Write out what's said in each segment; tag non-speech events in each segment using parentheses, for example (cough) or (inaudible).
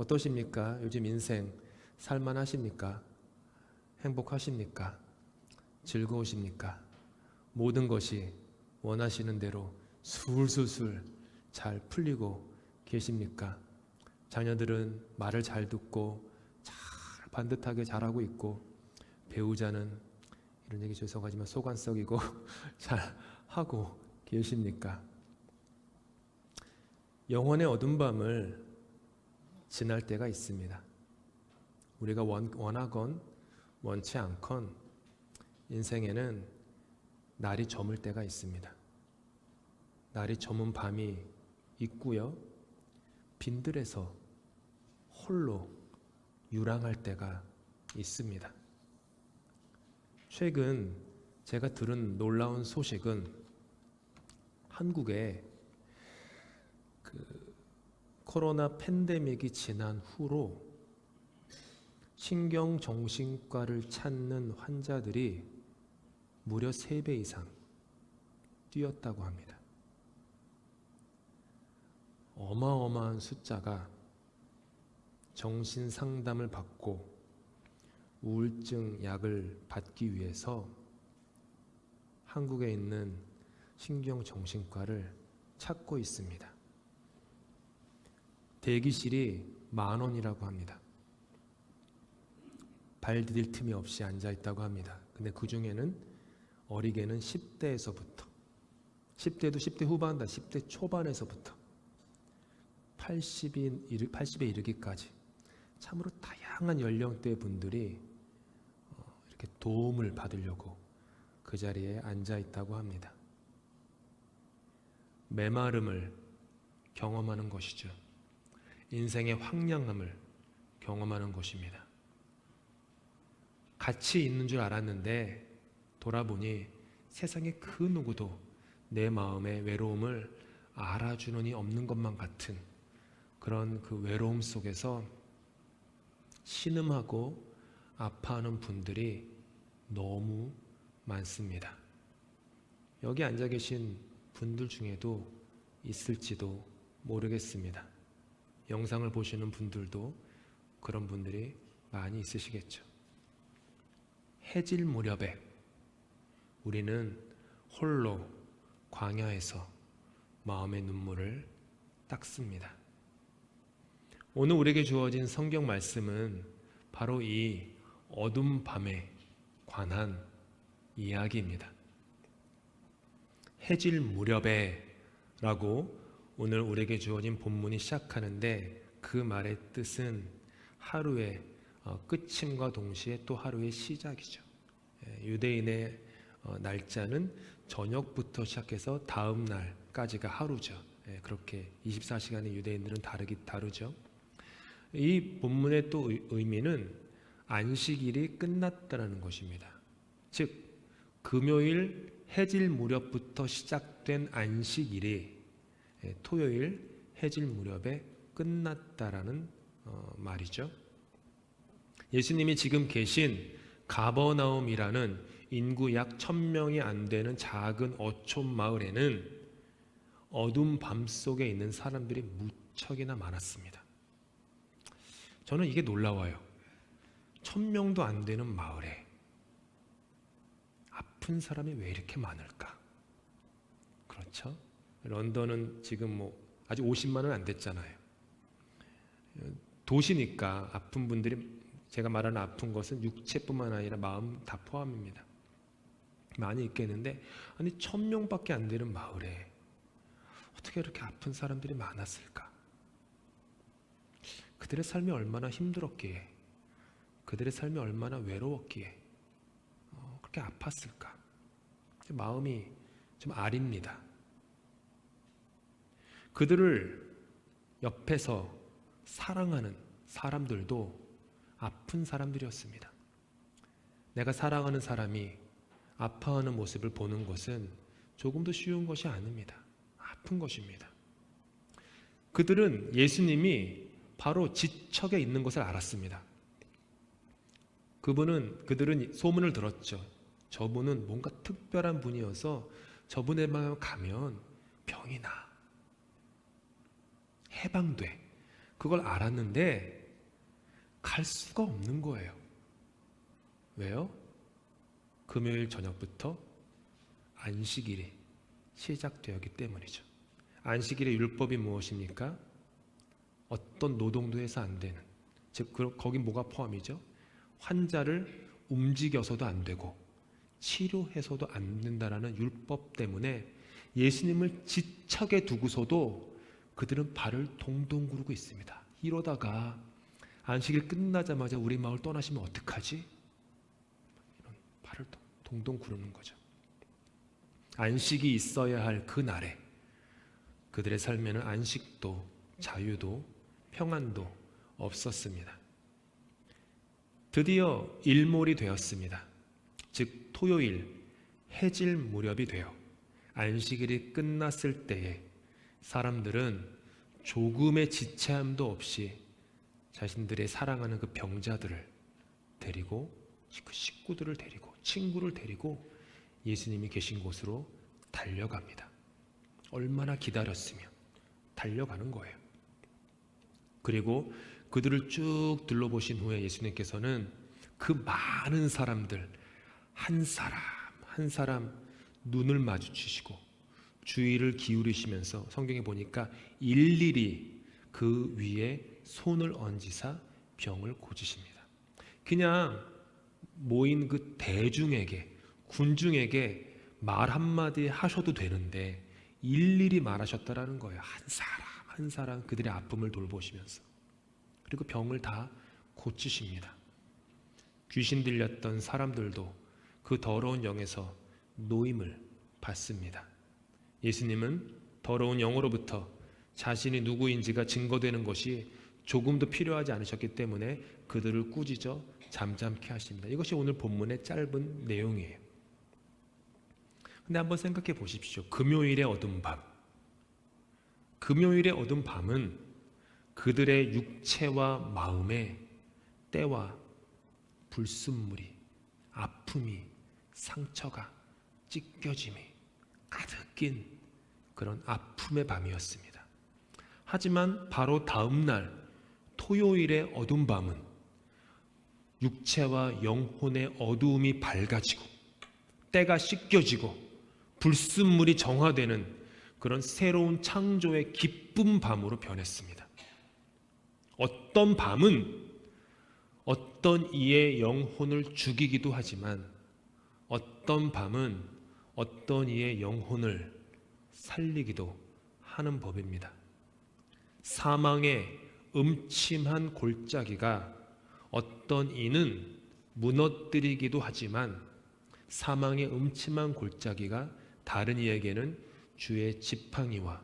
어떠십니까? 요즘 인생 살만하십니까? 행복하십니까? 즐거우십니까? 모든 것이 원하시는 대로 술술술 잘 풀리고 계십니까? 자녀들은 말을 잘 듣고 잘 반듯하게 잘하고 있고 배우자는 이런 얘기 죄송하지만 속안 썩이고 (laughs) 잘 하고 계십니까? 영혼의 어둠 밤을 지날 때가 있습니다. 우리가 원, 원하건 원치 않건 인생에는 날이 저물 때가 있습니다. 날이 저문 밤이 있고요. 빈들에서 홀로 유랑할 때가 있습니다. 최근 제가 들은 놀라운 소식은 한국에 그 코로나 팬데믹이 지난 후로 신경정신과를 찾는 환자들이 무려 3배 이상 뛰었다고 합니다. 어마어마한 숫자가 정신 상담을 받고 우울증 약을 받기 위해서 한국에 있는 신경정신과를 찾고 있습니다. 대기실이 만 원이라고 합니다. 발 디딜 틈이 없이 앉아 있다고 합니다. 근데 그 중에는 어리게는 10대에서부터 10대도 10대 후반다 10대 초반에서부터 80이 80에 이르기까지 참으로 다양한 연령대 분들이 어, 이렇게 도움을 받으려고 그 자리에 앉아 있다고 합니다. 메마름을 경험하는 것이죠. 인생의 황량함을 경험하는 것입니다. 같이 있는 줄 알았는데 돌아보니 세상에 그 누구도 내 마음의 외로움을 알아주는 이 없는 것만 같은 그런 그 외로움 속에서 신음하고 아파하는 분들이 너무 많습니다. 여기 앉아 계신 분들 중에도 있을지도 모르겠습니다. 영상을 보시는 분들도 그런 분들이 많이 있으시겠죠. 해질 무렵에 우리는 홀로 광야에서 마음의 눈물을 닦습니다. 오늘 우리에게 주어진 성경 말씀은 바로 이 어둠 밤에 관한 이야기입니다. 해질 무렵에 라고 오늘 우리에게 주어진 본문이 시작하는데 그 말의 뜻은 하루의 어, 끝임과 동시에 또 하루의 시작이죠. 예, 유대인의 어, 날짜는 저녁부터 시작해서 다음 날까지가 하루죠. 예, 그렇게 24시간의 유대인들은 다르기 다르죠. 이 본문의 또 의미는 안식일이 끝났다라는 것입니다. 즉 금요일 해질 무렵부터 시작된 안식일이 예, 토요일 해질 무렵에 끝났다라는 어, 말이죠. 예수님이 지금 계신 가버나움이라는 인구 약 천명이 안 되는 작은 어촌 마을에는 어둠 밤 속에 있는 사람들이 무척이나 많았습니다. 저는 이게 놀라워요. 천명도 안 되는 마을에 아픈 사람이 왜 이렇게 많을까? 그렇죠? 런던은 지금 뭐 아직 50만은 안 됐잖아요. 도시니까 아픈 분들이 제가 말하는 아픈 것은 육체뿐만 아니라 마음 다 포함입니다. 많이 있겠는데 아니 천 명밖에 안 되는 마을에 어떻게 이렇게 아픈 사람들이 많았을까? 그들의 삶이 얼마나 힘들었기에 그들의 삶이 얼마나 외로웠기에 어, 그렇게 아팠을까? 마음이 좀 아립니다. 그들을 옆에서 사랑하는 사람들도 아픈 사람들이었습니다. 내가 사랑하는 사람이 아파하는 모습을 보는 것은 조금도 쉬운 것이 아닙니다. 아픈 것입니다. 그들은 예수님이 바로 지척에 있는 것을 알았습니다. 그분은 그들은 소문을 들었죠. 저분은 뭔가 특별한 분이어서 저분에만 가면 병이 나. 해방돼. 그걸 알았는데 갈 수가 없는 거예요. 왜요? 금요일 저녁부터 안식일이 시작되었기 때문이죠. 안식일의 율법이 무엇입니까? 어떤 노동도 해서 안 되는 즉 그- 거기 뭐가 포함이죠? 환자를 움직여서도 안 되고 치료해서도 안 된다라는 율법 때문에 예수님을 지척에 두고서도 그들은 발을 동동 구르고 있습니다. 이러다가 안식일 끝나자마자 우리 마을 떠나시면 어떡하지? 이런 발을 동- 동동 구르는 거죠. 안식이 있어야 할 그 날에 그들의 삶에는 안식도 자유도 평안도 없었습니다. 드디어 일몰이 되었습니다. 즉 토요일 해질 무렵이 되어 안식일이 끝났을 때에 사람들은 조금의 지체함도 없이 자신들의 사랑하는 그 병자들을 데리고 그 식구들을 데리고 친구를 데리고 예수님이 계신 곳으로 달려갑니다. 얼마나 기다렸으면 달려가는 거예요. 그리고 그들을 쭉 둘러보신 후에 예수님께서는 그 많은 사람들 한 사람 한 사람 눈을 마주치시고 주의를 기울이시면서 성경에 보니까 일일이 그 위에 손을 얹으사 병을 고치십니다. 그냥 모인 그 대중에게 군중에게 말 한마디 하셔도 되는데 일일이 말하셨다라는 거예요. 한 사람 한 사람 그들의 아픔을 돌보시면서 그리고 병을 다 고치십니다. 귀신 들렸던 사람들도 그 더러운 영에서 노임을 받습니다. 예수님은 더러운 영으로부터 자신이 누구인지가 증거되는 것이 조금도 필요하지 않으셨기 때문에 그들을 꾸짖어 잠잠케 하십니다. 이것이 오늘 본문의 짧은 내용이에요. 근데 한번 생각해 보십시오. 금요일의 어두운 밤. 금요일의 어두운 밤은 그들의 육체와 마음에 때와 불순물이, 아픔이, 상처가, 찢겨짐이 낀 그런 아픔의 밤이었습니다. 하지만 바로 다음 날 토요일의 어두운 밤은 육체와 영혼의 어두움이 밝아지고 때가 씻겨지고 불순물이 정화되는 그런 새로운 창조의 기쁜 밤으로 변했습니다. 어떤 밤은 어떤 이의 영혼을 죽이기도 하지만 어떤 밤은 어떤 이의 영혼을 살리기도 하는 법입니다. 사망의 음침한 골짜기가 어떤 이는 무너뜨리기도 하지만 사망의 음침한 골짜기가 다른 이에게는 주의 지팡이와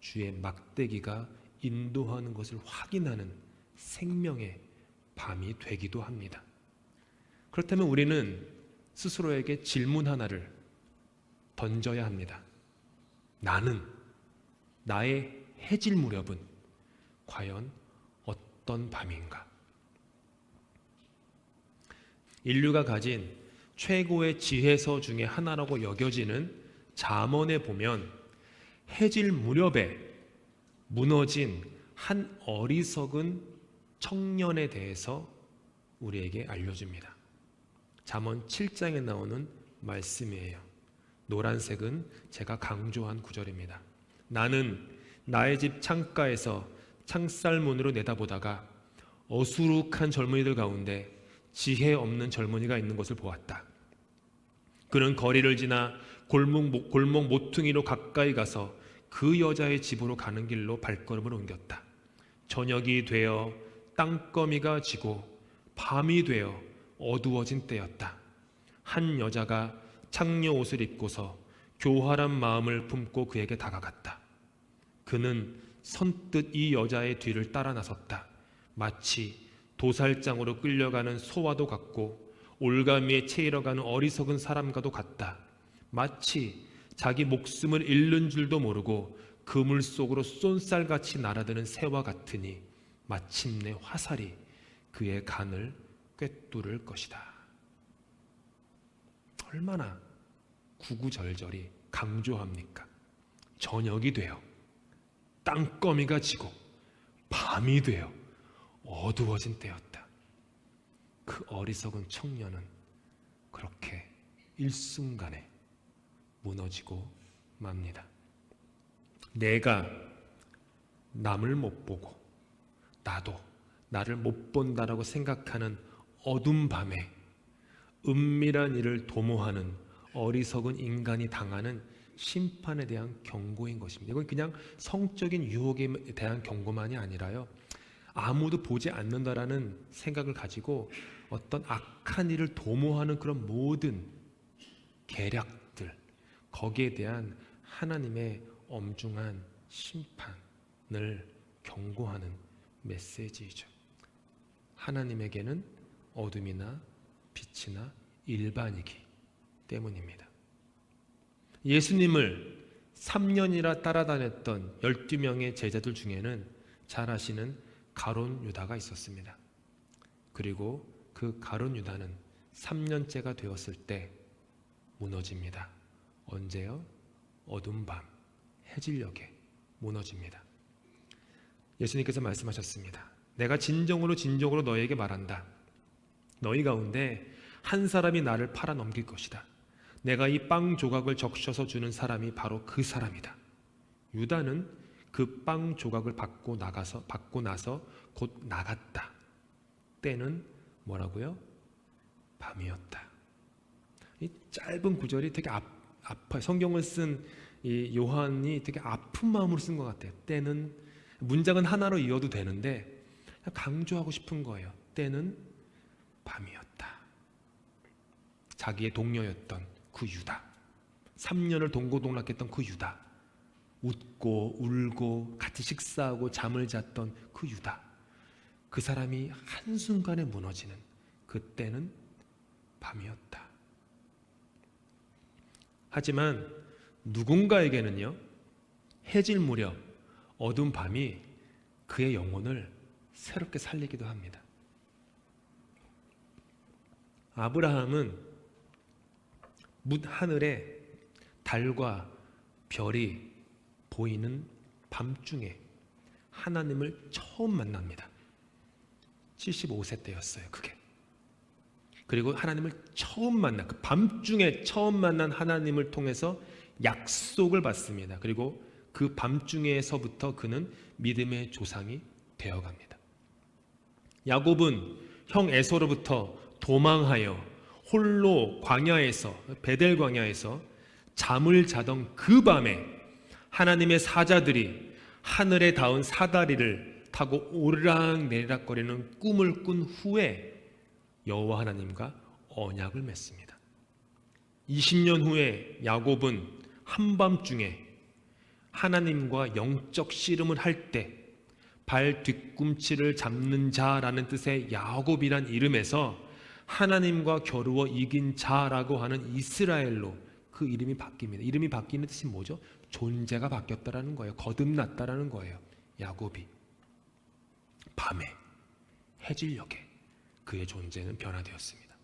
주의 막대기가 인도하는 것을 확인하는 생명의 밤이 되기도 합니다. 그렇다면 우리는 스스로에게 질문 하나를 던져야 합니다. 나는 나의 해질 무렵은 과연 어떤 밤인가? 인류가 가진 최고의 지혜서 중에 하나라고 여겨지는 잠언에 보면 해질 무렵에 무너진 한 어리석은 청년에 대해서 우리에게 알려줍니다. 잠언 7장에 나오는 말씀이에요. 노란색은 제가 강조한 구절입니다. 나는 나의 집 창가에서 창살문으로 내다보다가 어수룩한 젊은이들 가운데 지혜 없는 젊은이가 있는 것을 보았다. 그는 거리를 지나 골목, 골목 모퉁이로 가까이 가서 그 여자의 집으로 가는 길로 발걸음을 옮겼다. 저녁이 되어 땅거미가 지고 밤이 되어 어두워진 때였다. 한 여자가 창녀 옷을 입고서 교활한 마음을 품고 그에게 다가갔다. 그는 선뜻 이 여자의 뒤를 따라 나섰다. 마치 도살장으로 끌려가는 소와도 같고 올가미에 채이러가는 어리석은 사람과도 같다. 마치 자기 목숨을 잃는 줄도 모르고 그물 속으로 쏜살같이 날아드는 새와 같으니 마침내 화살이 그의 간을 꿰뚫을 것이다. 얼마나 구구절절히 강조합니까? 저녁이 되어 땅거미가 지고 밤이 되어 어두워진 때였다. 그 어리석은 청년은 그렇게 일순간에 무너지고 맙니다. 내가 남을 못 보고 나도 나를 못 본다라고 생각하는 어둠 밤에 은밀한 일을 도모하는 어리석은 인간이 당하는 심판에 대한 경고인 것입니다. 이건 그냥 성적인 유혹에 대한 경고만이 아니라요. 아무도 보지 않는다라는 생각을 가지고 어떤 악한 일을 도모하는 그런 모든 계략들 거기에 대한 하나님의 엄중한 심판을 경고하는 메시지이죠. 하나님에게는 어둠이나 빛이나 일반이기 때문입니다. 예수님을 3년이나 따라다녔던 12명의 제자들 중에는 잘 아시는 가론 유다가 있었습니다. 그리고 그 가론 유다는 3년째가 되었을 때 무너집니다. 언제요? 어둠 밤, 해질녘에 무너집니다. 예수님께서 말씀하셨습니다. 내가 진정으로 진정으로 너에게 말한다. 너희 가운데 한 사람이 나를 팔아 넘길 것이다. 내가 이 빵 조각을 적셔서 주는 사람이 바로 그 사람이다. 유다는 그 빵 조각을 받고 나가서 받고 나서 곧 나갔다. 때는 뭐라고요? 밤이었다. 이 짧은 구절이 되게 아, 아파요. 성경을 쓴 이 요한이 되게 아픈 마음으로 쓴 것 같아요. 때는 문장은 하나로 이어도 되는데 강조하고 싶은 거예요. 때는 밤이었다. 자기의 동료였던 그 유다. 3년을 동고동락했던 그 유다. 웃고 울고 같이 식사하고 잠을 잤던 그 유다. 그 사람이 한순간에 무너지는 그때는 밤이었다. 하지만 누군가에게는요, 해질 무렵 어두운 밤이 그의 영혼을 새롭게 살리기도 합니다. 아브라함은 묻 하늘에 달과 별이 보이는 밤중에 하나님을 처음 만납니다. 75세 때였어요, 그게. 그리고 하나님을 처음 만나, 그 밤중에 처음 만난 하나님을 통해서 약속을 받습니다. 그리고 그 밤중에서부터 그는 믿음의 조상이 되어갑니다. 야곱은 형 에서로부터 도망하여 홀로 광야에서 베델 광야에서 잠을 자던 그 밤에 하나님의 사자들이 하늘에 닿은 사다리를 타고 오르락 내리락거리는 꿈을 꾼 후에 여호와 하나님과 언약을 맺습니다. 20년 후에 야곱은 한밤중에 하나님과 영적 씨름을 할 때 발 뒤꿈치를 잡는 자라는 뜻의 야곱이란 이름에서 하나님과 겨루어 이긴 자라고 하는 이스라엘로 그 이름이 바뀝니다. 이름이 바뀌는 뜻이 뭐죠? 존재가 바뀌었다라는 거예요. 거듭났다라는 거예요. 야곱이 밤에 해질녘에 그의 존재는 변화되었습니다.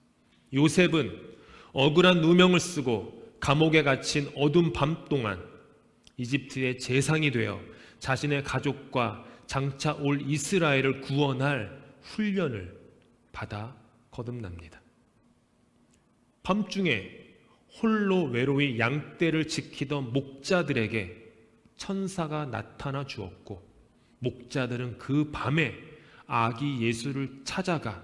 요셉은 억울한 누명을 쓰고 감옥에 갇힌 어둠 밤 동안 이집트의 재상이 되어 자신의 가족과 장차 올 이스라엘을 구원할 훈련을 받아 거듭납니다. 밤중에 홀로 외로이 양떼를 지키던 목자들에게 천사가 나타나 주었고 목자들은 그 밤에 아기 예수를 찾아가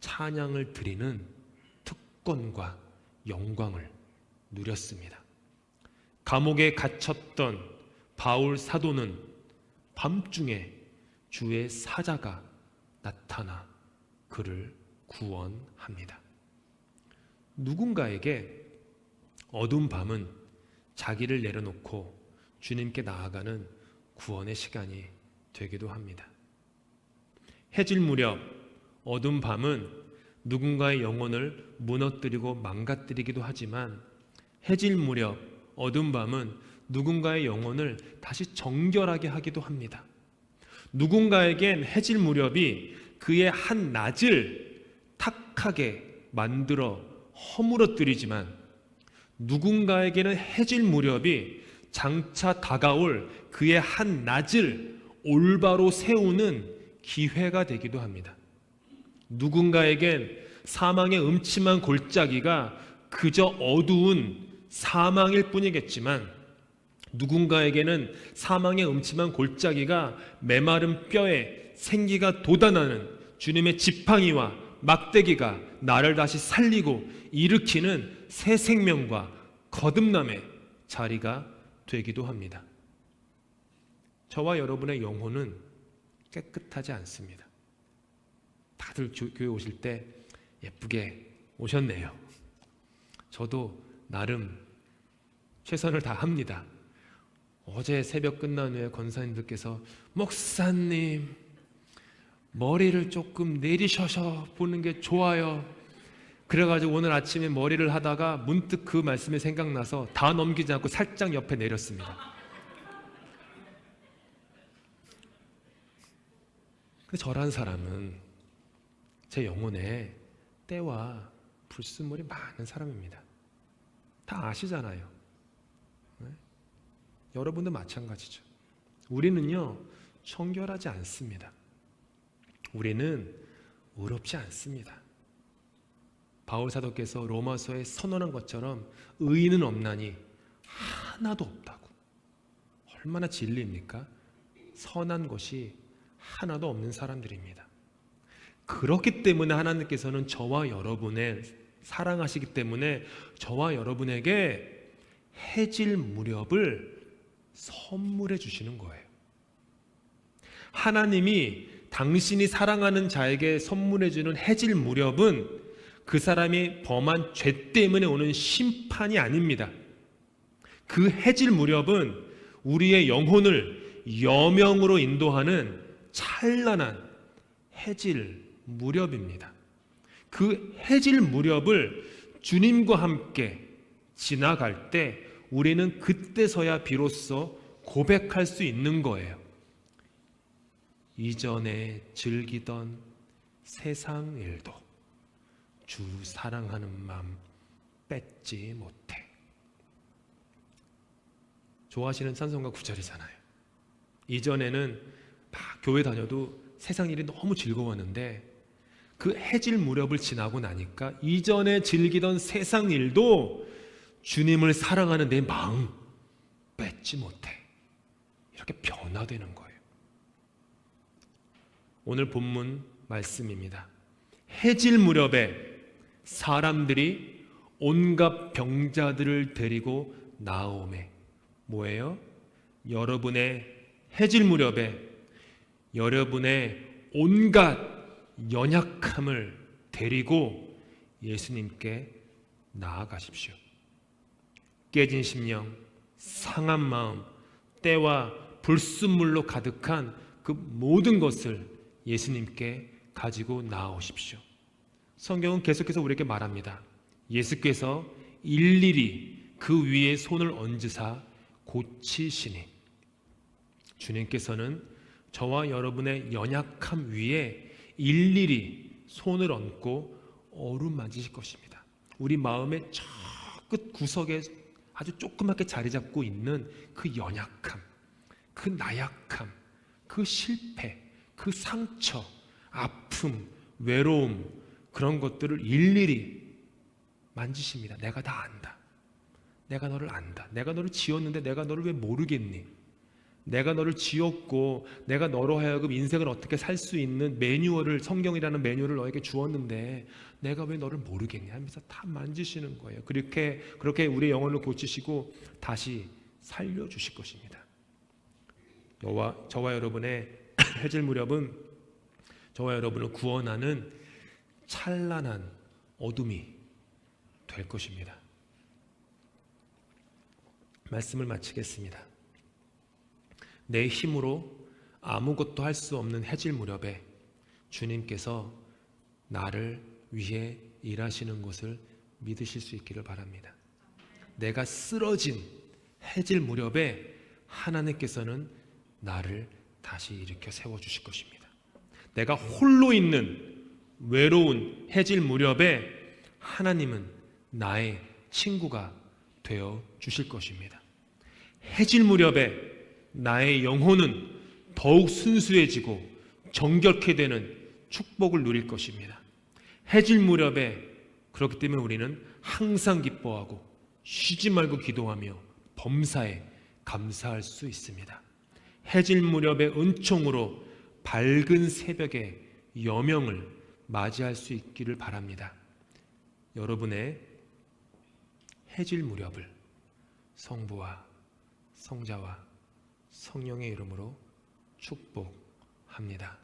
찬양을 드리는 특권과 영광을 누렸습니다. 감옥에 갇혔던 바울 사도는 밤중에 주의 사자가 나타나 그를 구원합니다. 누군가에게 어두운 밤은 자기를 내려놓고 주님께 나아가는 구원의 시간이 되기도 합니다. 해질 무렵 어두운 밤은 누군가의 영혼을 무너뜨리고 망가뜨리기도 하지만 해질 무렵 어두운 밤은 누군가의 영혼을 다시 정결하게 하기도 합니다. 누군가에겐 해질 무렵이 그의 한 낮을 탁하게 만들어 허물어뜨리지만 누군가에게는 해질 무렵이 장차 다가올 그의 한 낮을 올바로 세우는 기회가 되기도 합니다. 누군가에겐 사망의 음침한 골짜기가 그저 어두운 사망일 뿐이겠지만 누군가에게는 사망의 음침한 골짜기가 메마른 뼈에 생기가 돋아나는 주님의 지팡이와 막대기가 나를 다시 살리고 일으키는 새 생명과 거듭남의 자리가 되기도 합니다. 저와 여러분의 영혼은 깨끗하지 않습니다. 다들 교- 교회 오실 때 예쁘게 오셨네요. 저도 나름 최선을 다합니다. 어제 새벽 끝난 후에 권사님들께서 목사님 머리를 조금 내리셔서 보는 게 좋아요. 그래가지고 오늘 아침에 머리를 하다가 문득 그 말씀이 생각나서 다 넘기지 않고 살짝 옆에 내렸습니다. 그 저란 사람은 제 영혼에 때와 불순물이 많은 사람입니다. 다 아시잖아요. 네? 여러분도 마찬가지죠. 우리는요 청결하지 않습니다. 우리는 의롭지 않습니다. 바울 사도께서 로마서에 선언한 것처럼 의인은 없나니 하나도 없다고. 얼마나 진리입니까? 선한 것이 하나도 없는 사람들입니다. 그렇기 때문에 하나님께서는 저와 여러분의 사랑하시기 때문에 저와 여러분에게 해질 무렵을 선물해 주시는 거예요. 하나님이 당신이 사랑하는 자에게 선물해 주는 해질 무렵은 그 사람이 범한 죄 때문에 오는 심판이 아닙니다. 그 해질 무렵은 우리의 영혼을 여명으로 인도하는 찬란한 해질 무렵입니다. 그 해질 무렵을 주님과 함께 지나갈 때 우리는 그때서야 비로소 고백할 수 있는 거예요. 이전에 즐기던 세상 일도 주 사랑하는 마음 뺏지 못해. 좋아하시는 찬송가 구절이잖아요. 이전에는 막 교회 다녀도 세상 일이 너무 즐거웠는데 그 해질 무렵을 지나고 나니까 이전에 즐기던 세상 일도 주님을 사랑하는 내 마음 뺏지 못해. 이렇게 변화되는 거예요. 오늘 본문 말씀입니다. 해질 무렵에 사람들이 온갖 병자들을 데리고 나오매 뭐예요? 여러분의 해질 무렵에 여러분의 온갖 연약함을 데리고 예수님께 나아가십시오. 깨진 심령, 상한 마음, 때와 불순물로 가득한 그 모든 것을 예수님께 가지고 나오십시오. 성경은 계속해서 우리에게 말합니다. 예수께서 일일이 그 위에 손을 얹으사 고치시니 주님께서는 저와 여러분의 연약함 위에 일일이 손을 얹고 어루만지실 것입니다. 우리 마음의 저 끝 구석에 아주 조그맣게 자리 잡고 있는 그 연약함, 그 나약함, 그 실패, 그 상처, 아픔, 외로움 그런 것들을 일일이 만지십니다. 내가 다 안다. 내가 너를 안다. 내가 너를 지었는데 내가 너를 왜 모르겠니? 내가 너를 지었고 내가 너로 하여금 인생을 어떻게 살 수 있는 매뉴얼을 성경이라는 매뉴얼을 너에게 주었는데 내가 왜 너를 모르겠냐 하면서 다 만지시는 거예요. 그렇게 그렇게 우리 영혼을 고치시고 다시 살려 주실 것입니다. 저와 저와 여러분의 해질 무렵은 저와 여러분을 구원하는 찬란한 어둠이 될 것입니다. 말씀을 마치겠습니다. 내 힘으로 아무것도 할 수 없는 해질 무렵에 주님께서 나를 위해 일하시는 것을 믿으실 수 있기를 바랍니다. 내가 쓰러진 해질 무렵에 하나님께서는 나를 다시 일으켜 세워 주실 것입니다. 내가 홀로 있는 외로운 해질 무렵에 하나님은 나의 친구가 되어 주실 것입니다. 해질 무렵에 나의 영혼은 더욱 순수해지고 정결케 되는 축복을 누릴 것입니다. 해질 무렵에 그렇기 때문에 우리는 항상 기뻐하고 쉬지 말고 기도하며 범사에 감사할 수 있습니다. 해질 무렵의 은총으로 밝은 새벽에 여명을 맞이할 수 있기를 바랍니다. 여러분의 해질 무렵을 성부와 성자와 성령의 이름으로 축복합니다.